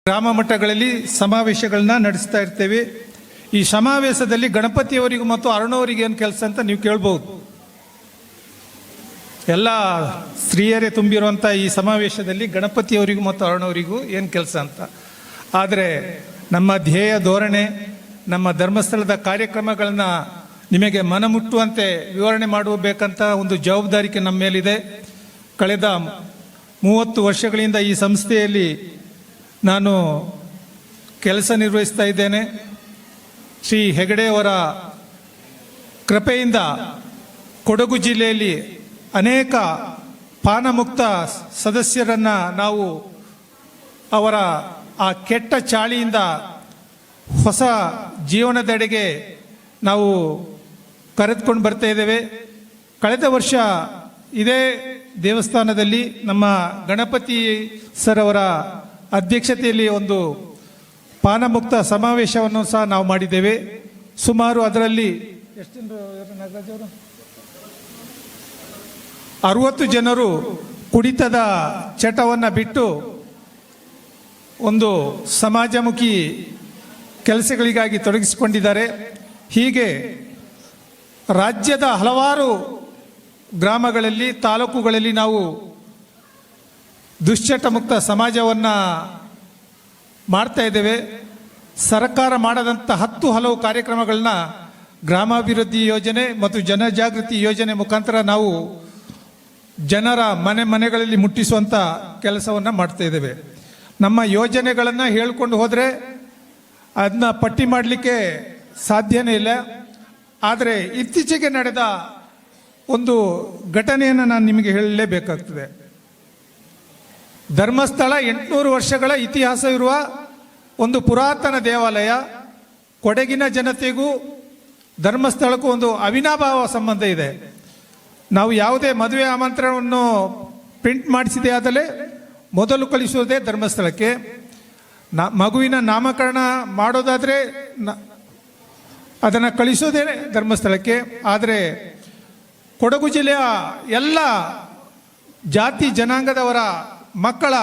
ಗ್ರಾಮ ಮಟ್ಟಗಳಲ್ಲಿ ಸಮಾವೇಶಗಳನ್ನ ನಡೆಸ್ತಾ ಇರ್ತೇವೆ. ಈ ಸಮಾವೇಶದಲ್ಲಿ ಗಣಪತಿಯವರಿಗೂ ಮತ್ತು ಅರುಣವರಿಗೆ ಏನು ಕೆಲಸ ಅಂತ ನೀವು ಕೇಳ್ಬೋದು. ಎಲ್ಲ ಸ್ತ್ರೀಯರೇ ತುಂಬಿರುವಂಥ ಈ ಸಮಾವೇಶದಲ್ಲಿ ಗಣಪತಿಯವರಿಗೂ ಮತ್ತು ಅರುಣವರಿಗೂ ಏನು ಕೆಲಸ ಅಂತ. ಆದರೆ ನಮ್ಮ ಧ್ಯೇಯ ಧೋರಣೆ, ನಮ್ಮ ಧರ್ಮಸ್ಥಳದ ಕಾರ್ಯಕ್ರಮಗಳನ್ನ ನಿಮಗೆ ಮನಮುಟ್ಟುವಂತೆ ವಿವರಣೆ ಮಾಡಬೇಕಂತ ಒಂದು ಜವಾಬ್ದಾರಿಕೆ ನಮ್ಮ ಮೇಲಿದೆ. ಕಳೆದ ಮೂವತ್ತು ವರ್ಷಗಳಿಂದ ಈ ಸಂಸ್ಥೆಯಲ್ಲಿ ನಾನು ಕೆಲಸ ನಿರ್ವಹಿಸ್ತಾ ಇದ್ದೇನೆ. ಶ್ರೀ ಹೆಗಡೆಯವರ ಕೃಪೆಯಿಂದ ಕೊಡಗು ಜಿಲ್ಲೆಯಲ್ಲಿ ಅನೇಕ ಪಾನಮುಕ್ತ ಸದಸ್ಯರನ್ನು ನಾವು ಅವರ ಆ ಕೆಟ್ಟ ಚಾಳಿಯಿಂದ ಹೊಸ ಜೀವನದೆಡೆಗೆ ನಾವು ಕರೆದುಕೊಂಡು ಬರ್ತಾ ಇದ್ದೇವೆ. ಕಳೆದ ವರ್ಷ ಇದೇ ದೇವಸ್ಥಾನದಲ್ಲಿ ನಮ್ಮ ಗಣಪತಿ ಸರ್ ಅವರ ಅಧ್ಯಕ್ಷತೆಯಲ್ಲಿ ಒಂದು ಪಾನಮುಕ್ತ ಸಮಾವೇಶವನ್ನು ಸಹ ನಾವು ಮಾಡಿದ್ದೇವೆ. ಸುಮಾರು ಅದರಲ್ಲಿ ಎಷ್ಟು ಅರುವತ್ತು ಜನರು ಕುಡಿತದ ಚಟವನ್ನು ಬಿಟ್ಟು ಒಂದು ಸಮಾಜಮುಖಿ ಕೆಲಸಗಳಿಗಾಗಿ ತೊಡಗಿಸಿಕೊಂಡಿದ್ದಾರೆ. ಹೀಗೆ ರಾಜ್ಯದ ಹಲವಾರು ಗ್ರಾಮಗಳಲ್ಲಿ, ತಾಲೂಕುಗಳಲ್ಲಿ ನಾವು ದುಶ್ಚಟ ಮುಕ್ತ ಸಮಾಜವನ್ನು ಮಾಡ್ತಾ ಇದ್ದೇವೆ. ಸರ್ಕಾರ ಮಾಡದಂಥ ಹತ್ತು ಹಲವು ಕಾರ್ಯಕ್ರಮಗಳನ್ನ ಗ್ರಾಮಾಭಿವೃದ್ಧಿ ಯೋಜನೆ ಮತ್ತು ಜನಜಾಗೃತಿ ಯೋಜನೆ ಮುಖಾಂತರ ನಾವು ಜನರ ಮನೆ ಮನೆಗಳಲ್ಲಿ ಮುಟ್ಟಿಸುವಂಥ ಕೆಲಸವನ್ನು ಮಾಡ್ತಾ ಇದ್ದೇವೆ. ನಮ್ಮ ಯೋಜನೆಗಳನ್ನು ಹೇಳ್ಕೊಂಡು ಹೋದರೆ ಅದನ್ನ ಪಟ್ಟಿ ಮಾಡಲಿಕ್ಕೆ ಸಾಧ್ಯನೇ ಇಲ್ಲ. ಆದರೆ ಇತ್ತೀಚೆಗೆ ನಡೆದ ಒಂದು ಘಟನೆಯನ್ನು ನಾನು ನಿಮಗೆ ಹೇಳಲೇಬೇಕಾಗ್ತದೆ. ಧರ್ಮಸ್ಥಳ ಎಂಟುನೂರು ವರ್ಷಗಳ ಇತಿಹಾಸವಿರುವ ಒಂದು ಪುರಾತನ ದೇವಾಲಯ, ಕೊಡಗಿನ ಜನತೆಗೂ ಧರ್ಮಸ್ಥಳಕ್ಕೂ ಒಂದು ಅವಿನಾಭಾವ ಸಂಬಂಧ ಇದೆ. ನಾವು ಯಾವುದೇ ಮದುವೆ ಆಮಂತ್ರಣವನ್ನು ಪ್ರಿಂಟ್ ಮಾಡಿಸಿದೆ ಆದಲೇ ಮೊದಲು ಕಳಿಸುವುದೇ ಧರ್ಮಸ್ಥಳಕ್ಕೆ. ಮಗುವಿನ ನಾಮಕರಣ ಮಾಡೋದಾದರೆ ಅದನ್ನು ಕಳಿಸೋದೇ ಧರ್ಮಸ್ಥಳಕ್ಕೆ. ಆದರೆ ಕೊಡಗು ಜಿಲ್ಲೆಯ ಎಲ್ಲ ಜಾತಿ ಜನಾಂಗದವರ ಮಕ್ಕಳ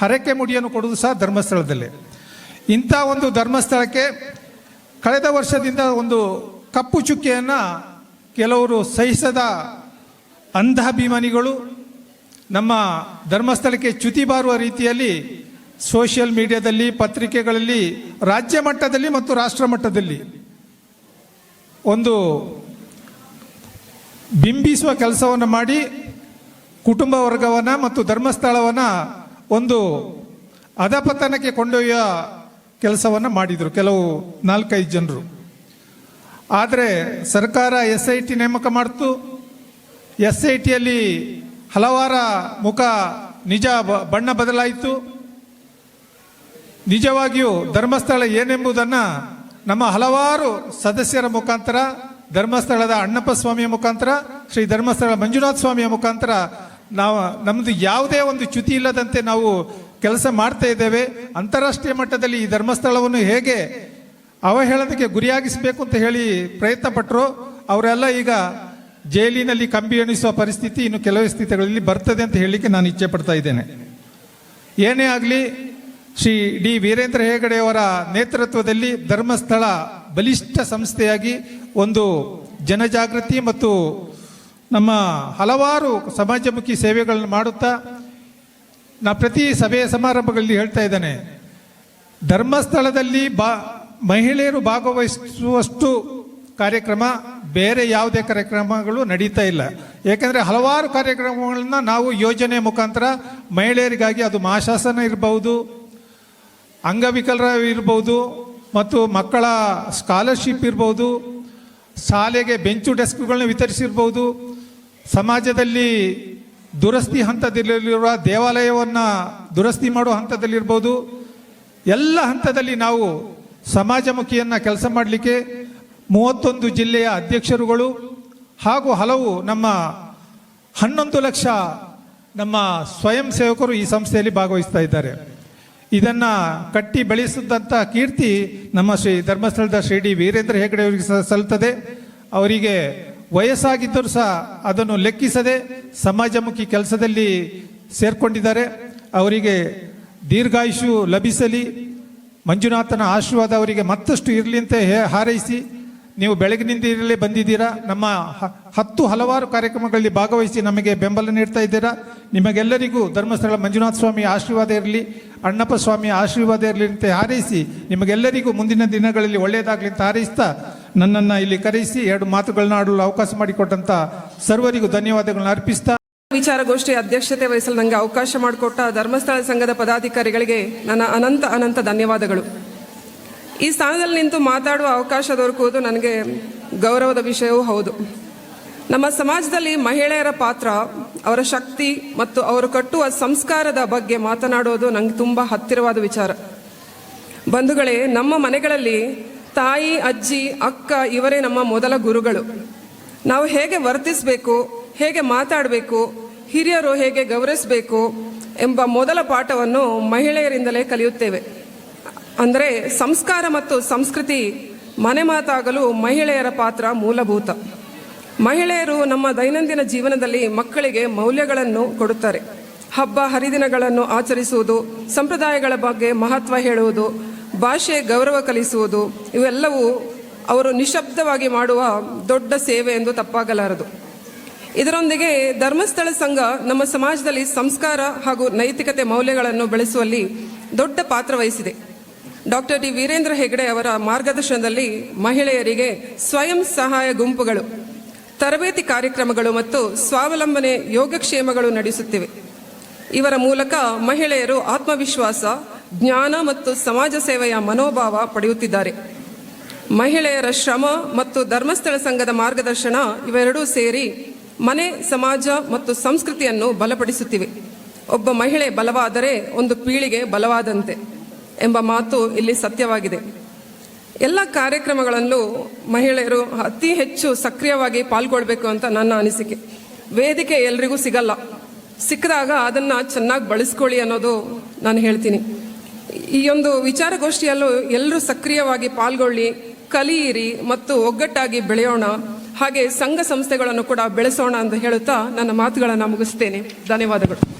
ಹರಕೆ ಮುಡಿಯನ್ನು ಕೊಡೋದು ಸಹ ಧರ್ಮಸ್ಥಳದಲ್ಲಿ. ಇಂಥ ಒಂದು ಧರ್ಮಸ್ಥಳಕ್ಕೆ ಕಳೆದ ವರ್ಷದಿಂದ ಒಂದು ಕಪ್ಪು ಚುಕ್ಕೆಯನ್ನು ಕೆಲವರು ಸಹಿಸದ ಅಂಧಾಭಿಮಾನಿಗಳು ನಮ್ಮ ಧರ್ಮಸ್ಥಳಕ್ಕೆ ಚ್ಯುತಿ ಬಾರುವ ರೀತಿಯಲ್ಲಿ ಸೋಷಿಯಲ್ ಮೀಡಿಯಾದಲ್ಲಿ, ಪತ್ರಿಕೆಗಳಲ್ಲಿ, ರಾಜ್ಯ ಮಟ್ಟದಲ್ಲಿ ಮತ್ತು ರಾಷ್ಟ್ರ ಮಟ್ಟದಲ್ಲಿ ಒಂದು ಬಿಂಬಿಸುವ ಕೆಲಸವನ್ನು ಮಾಡಿ ಕುಟುಂಬ ವರ್ಗವನ್ನು ಮತ್ತು ಧರ್ಮಸ್ಥಳವನ್ನು ಒಂದು ಅಧಪತನಕ್ಕೆ ಕೊಂಡೊಯ್ಯುವ ಕೆಲಸವನ್ನು ಮಾಡಿದರು ಕೆಲವು ನಾಲ್ಕೈದು ಜನರು. ಆದರೆ ಸರ್ಕಾರ ಎಸ್ ಐ ಟಿ ನೇಮಕ ಮಾಡ್ತು. ಎಸ್ ಐ ಟಿಯಲ್ಲಿ ಹಲವಾರ ಮುಖ ನಿಜ ಬಣ್ಣ ಬದಲಾಯಿತು. ನಿಜವಾಗಿಯೂ ಧರ್ಮಸ್ಥಳ ಏನೆಂಬುದನ್ನು ನಮ್ಮ ಹಲವಾರು ಸದಸ್ಯರ ಮುಖಾಂತರ, ಧರ್ಮಸ್ಥಳದ ಅಣ್ಣಪ್ಪ ಸ್ವಾಮಿಯ ಮುಖಾಂತರ, ಶ್ರೀ ಧರ್ಮಸ್ಥಳ ಮಂಜುನಾಥ ಸ್ವಾಮಿಯ ಮುಖಾಂತರ ನಾವು ನಮ್ಮದು ಯಾವುದೇ ಒಂದು ಚ್ಯುತಿ ಇಲ್ಲದಂತೆ ನಾವು ಕೆಲಸ ಮಾಡ್ತಾ ಇದ್ದೇವೆ. ಅಂತಾರಾಷ್ಟ್ರೀಯ ಮಟ್ಟದಲ್ಲಿ ಈ ಧರ್ಮಸ್ಥಳವನ್ನು ಹೇಗೆ ಅವಹೇಳನಕ್ಕೆ ಗುರಿಯಾಗಿಸಬೇಕು ಅಂತ ಹೇಳಿ ಪ್ರಯತ್ನ ಪಟ್ಟರು ಅವರೆಲ್ಲ ಈಗ ಜೈಲಿನಲ್ಲಿ ಕಂಬಿ ಎಣಿಸುವ ಪರಿಸ್ಥಿತಿ ಇನ್ನು ಕೆಲವೇ ಸ್ಥಿತಿಗಳಲ್ಲಿ ಬರ್ತದೆ ಅಂತ ಹೇಳಲಿಕ್ಕೆ ನಾನು ಇಚ್ಛೆ ಪಡ್ತಾ ಇದ್ದೇನೆ. ಏನೇ ಆಗಲಿ ಶ್ರೀ ಡಿ ವೀರೇಂದ್ರ ಹೆಗಡೆಯವರ ನೇತೃತ್ವದಲ್ಲಿ ಧರ್ಮಸ್ಥಳ ಬಲಿಷ್ಠ ಸಂಸ್ಥೆಯಾಗಿ ಒಂದು ಜನಜಾಗೃತಿ ಮತ್ತು ನಮ್ಮ ಹಲವಾರು ಸಮಾಜಮುಖಿ ಸೇವೆಗಳನ್ನು ಮಾಡುತ್ತಾ ನಾ ಪ್ರತಿ ಸಭೆ ಸಮಾರಂಭಗಳಲ್ಲಿ ಹೇಳ್ತಾ ಇದ್ದೇನೆ. ಧರ್ಮಸ್ಥಳದಲ್ಲಿ ಬಾ ಮಹಿಳೆಯರು ಭಾಗವಹಿಸುವಷ್ಟು ಕಾರ್ಯಕ್ರಮ ಬೇರೆ ಯಾವುದೇ ಕಾರ್ಯಕ್ರಮಗಳು ನಡೀತಾ ಇಲ್ಲ. ಏಕೆಂದರೆ ಹಲವಾರು ಕಾರ್ಯಕ್ರಮಗಳನ್ನ ನಾವು ಯೋಜನೆ ಮುಖಾಂತರ ಮಹಿಳೆಯರಿಗಾಗಿ ಅದು ಮಾಶಾಸನ ಇರಬಹುದು ಅಂಗವಿಕಲರ ಇರ್ಬೋದು ಮತ್ತು ಮಕ್ಕಳ ಸ್ಕಾಲರ್ಶಿಪ್ ಇರ್ಬೋದು, ಶಾಲೆಗೆ ಬೆಂಚು ಡೆಸ್ಕ್ಗಳನ್ನ ವಿತರಿಸಿರ್ಬೋದು, ಸಮಾಜದಲ್ಲಿ ದುರಸ್ತಿ ಹಂತದಲ್ಲಿರುವ ದೇವಾಲಯವನ್ನು ದುರಸ್ತಿ ಮಾಡುವ ಹಂತದಲ್ಲಿರ್ಬೋದು, ಎಲ್ಲ ಹಂತದಲ್ಲಿ ನಾವು ಸಮಾಜಮುಖಿಯನ್ನು ಕೆಲಸ ಮಾಡಲಿಕ್ಕೆ ಮೂವತ್ತೊಂದು ಜಿಲ್ಲೆಯ ಅಧ್ಯಕ್ಷರುಗಳು ಹಾಗೂ ಹಲವು ನಮ್ಮ ಹನ್ನೊಂದು ಲಕ್ಷ ನಮ್ಮ ಸ್ವಯಂ ಸೇವಕರು ಈ ಸಂಸ್ಥೆಯಲ್ಲಿ ಭಾಗವಹಿಸ್ತಾ ಇದ್ದಾರೆ. ಇದನ್ನ ಕಟ್ಟಿ ಬೆಳೆಸಿದಂಥ ಕೀರ್ತಿ ನಮ್ಮ ಶ್ರೀ ಧರ್ಮಸ್ಥಳದ ಶ್ರೀ ಡಿ ವೀರೇಂದ್ರ ಹೆಗಡೆ ಅವರಿಗೆ ಸಲ್ತದೆ ಅವರಿಗೆ ವಯಸ್ಸಾಗಿದ್ದರೂ ಸಹ ಅದನ್ನು ಲೆಕ್ಕಿಸದೆ ಸಮಾಜಮುಖಿ ಕೆಲಸದಲ್ಲಿ ಸೇರ್ಕೊಂಡಿದ್ದಾರೆ. ಅವರಿಗೆ ದೀರ್ಘಾಯುಷು ಲಭಿಸಲಿ. ಮಂಜುನಾಥನ ಆಶೀರ್ವಾದ ಅವರಿಗೆ ಮತ್ತಷ್ಟು ಇರಲಿ ಅಂತ ಹಾರೈಸಿ. ನೀವು ಬೆಳಗಿನಿಂದ ಇರಲೇ ಬಂದಿದ್ದೀರಾ? ನಮ್ಮ ಹತ್ತು ಹಲವಾರು ಕಾರ್ಯಕ್ರಮಗಳಲ್ಲಿ ಭಾಗವಹಿಸಿ ನಮಗೆ ಬೆಂಬಲ ನೀಡ್ತಾ ಇದ್ದೀರಾ? ನಿಮಗೆಲ್ಲರಿಗೂ ಧರ್ಮಸ್ಥಳ ಮಂಜುನಾಥ ಸ್ವಾಮಿ ಆಶೀರ್ವಾದ ಇರಲಿ, ಅಣ್ಣಪ್ಪ ಸ್ವಾಮಿ ಆಶೀರ್ವಾದ ಇರಲಿ ಅಂತ ಹಾರೈಸಿ ನಿಮಗೆಲ್ಲರಿಗೂ ಮುಂದಿನ ದಿನಗಳಲ್ಲಿ ಒಳ್ಳೆಯದಾಗಲಿ ಅಂತ ಹಾರೈಸ್ತಾ ನನ್ನನ್ನು ಇಲ್ಲಿ ಕರೆಸಿ ಎರಡು ಮಾತುಗಳನ್ನ ಆಡಲು ಅವಕಾಶ ಮಾಡಿಕೊಟ್ಟಂತ ಸರ್ವರಿಗೂ ಧನ್ಯವಾದಗಳನ್ನ ಅರ್ಪಿಸ್ತಾ. ವಿಚಾರಗೋಷ್ಠಿ ಅಧ್ಯಕ್ಷತೆ ವಹಿಸಲು ನನಗೆ ಅವಕಾಶ ಮಾಡಿಕೊಟ್ಟ ಧರ್ಮಸ್ಥಳ ಸಂಘದ ಪದಾಧಿಕಾರಿಗಳಿಗೆ ನನ್ನ ಅನಂತ ಅನಂತ ಧನ್ಯವಾದಗಳು. ಈ ಸ್ಥಾನದಲ್ಲಿ ನಿಂತು ಮಾತಾಡುವ ಅವಕಾಶ ದೊರಕುವುದು ನನಗೆ ಗೌರವದ ವಿಷಯವೂ ಹೌದು. ನಮ್ಮ ಸಮಾಜದಲ್ಲಿ ಮಹಿಳೆಯರ ಪಾತ್ರ, ಅವರ ಶಕ್ತಿ ಮತ್ತು ಅವರು ಕಟ್ಟುವ ಸಂಸ್ಕಾರದ ಬಗ್ಗೆ ಮಾತನಾಡೋದು ನನಗೆ ತುಂಬ ಹತ್ತಿರವಾದ ವಿಚಾರ. ಬಂಧುಗಳೇ, ನಮ್ಮ ಮನೆಗಳಲ್ಲಿ ತಾಯಿ, ಅಜ್ಜಿ, ಅಕ್ಕ ಇವರೇ ನಮ್ಮ ಮೊದಲ ಗುರುಗಳು. ನಾವು ಹೇಗೆ ವರ್ತಿಸಬೇಕು, ಹೇಗೆ ಮಾತಾಡಬೇಕು, ಹಿರಿಯರು ಹೇಗೆ ಗೌರವಿಸಬೇಕು ಎಂಬ ಮೊದಲ ಪಾಠವನ್ನು ಮಹಿಳೆಯರಿಂದಲೇ ಕಲಿಯುತ್ತೇವೆ. ಅಂದರೆ ಸಂಸ್ಕಾರ ಮತ್ತು ಸಂಸ್ಕೃತಿ ಮನೆ ಮಾತಾಗಲು ಮಹಿಳೆಯರ ಪಾತ್ರ ಮೂಲಭೂತ. ಮಹಿಳೆಯರು ನಮ್ಮ ದೈನಂದಿನ ಜೀವನದಲ್ಲಿ ಮಕ್ಕಳಿಗೆ ಮೌಲ್ಯಗಳನ್ನು ಕೊಡುತ್ತಾರೆ. ಹಬ್ಬ, ಹರಿದಿನಗಳನ್ನು ಆಚರಿಸುವುದು, ಸಂಪ್ರದಾಯಗಳ ಬಗ್ಗೆ ಮಹತ್ವ ಹೇಳುವುದು, ಭಾಷೆ ಗೌರವ ಕಲಿಸುವುದು, ಇವೆಲ್ಲವೂ ಅವರು ನಿಶಬ್ದವಾಗಿ ಮಾಡುವ ದೊಡ್ಡ ಸೇವೆ ಎಂದು ತಪ್ಪಾಗಲಾರದು. ಇದರೊಂದಿಗೆ ಧರ್ಮಸ್ಥಳ ಸಂಘ ನಮ್ಮ ಸಮಾಜದಲ್ಲಿ ಸಂಸ್ಕಾರ ಹಾಗೂ ನೈತಿಕತೆ ಮೌಲ್ಯಗಳನ್ನು ಬೆಳೆಸುವಲ್ಲಿ ದೊಡ್ಡ ಪಾತ್ರ ವಹಿಸಿದೆ. ಡಾಕ್ಟರ್ ಡಿ ವೀರೇಂದ್ರ ಹೆಗಡೆ ಅವರ ಮಾರ್ಗದರ್ಶನದಲ್ಲಿ ಮಹಿಳೆಯರಿಗೆ ಸ್ವಯಂ ಸಹಾಯ ಗುಂಪುಗಳು, ತರಬೇತಿ ಕಾರ್ಯಕ್ರಮಗಳು ಮತ್ತು ಸ್ವಾವಲಂಬನೆ ಯೋಗಕ್ಷೇಮಗಳು ನಡೆಸುತ್ತಿವೆ. ಇವರ ಮೂಲಕ ಮಹಿಳೆಯರು ಆತ್ಮವಿಶ್ವಾಸ, ಜ್ಞಾನ ಮತ್ತು ಸಮಾಜ ಸೇವೆಯ ಮನೋಭಾವ ಪಡೆಯುತ್ತಿದ್ದಾರೆ. ಮಹಿಳೆಯರ ಶ್ರಮ ಮತ್ತು ಧರ್ಮಸ್ಥಳ ಸಂಘದ ಮಾರ್ಗದರ್ಶನ ಇವೆರಡೂ ಸೇರಿ ಮನೆ, ಸಮಾಜ ಮತ್ತು ಸಂಸ್ಕೃತಿಯನ್ನು ಬಲಪಡಿಸುತ್ತಿವೆ. ಒಬ್ಬ ಮಹಿಳೆ ಬಲವಾದರೆ ಒಂದು ಪೀಳಿಗೆ ಬಲವಾದಂತೆ. ಎಂಬ ಮಾತು ಇಲ್ಲಿ ಸತ್ಯವಾಗಿದೆ. ಎಲ್ಲ ಕಾರ್ಯಕ್ರಮಗಳಲ್ಲೂ ಮಹಿಳೆಯರು ಅತಿ ಹೆಚ್ಚು ಸಕ್ರಿಯವಾಗಿ ಪಾಲ್ಗೊಳ್ಬೇಕು ಅಂತ ನನ್ನ ಅನಿಸಿಕೆ. ವೇದಿಕೆ ಎಲ್ರಿಗೂ ಸಿಗಲ್ಲ. ಸಿಕ್ಕಿದಾಗ ಅದನ್ನು ಚೆನ್ನಾಗಿ ಬಳಸ್ಕೊಳ್ಳಿ ಅನ್ನೋದು ನಾನು ಹೇಳ್ತೀನಿ. ಈ ಒಂದು ವಿಚಾರಗೋಷ್ಠಿಯಲ್ಲೂ ಎಲ್ಲರೂ ಸಕ್ರಿಯವಾಗಿ ಪಾಲ್ಗೊಳ್ಳಿ, ಕಲಿಯಿರಿ ಮತ್ತು ಒಗ್ಗಟ್ಟಾಗಿ ಬೆಳೆಯೋಣ, ಹಾಗೆ ಸಂಘ ಸಂಸ್ಥೆಗಳನ್ನು ಕೂಡ ಬೆಳೆಸೋಣ ಅಂತ ಹೇಳುತ್ತಾ ನನ್ನ ಮಾತುಗಳನ್ನು ಮುಗಿಸ್ತೇನೆ. ಧನ್ಯವಾದಗಳು.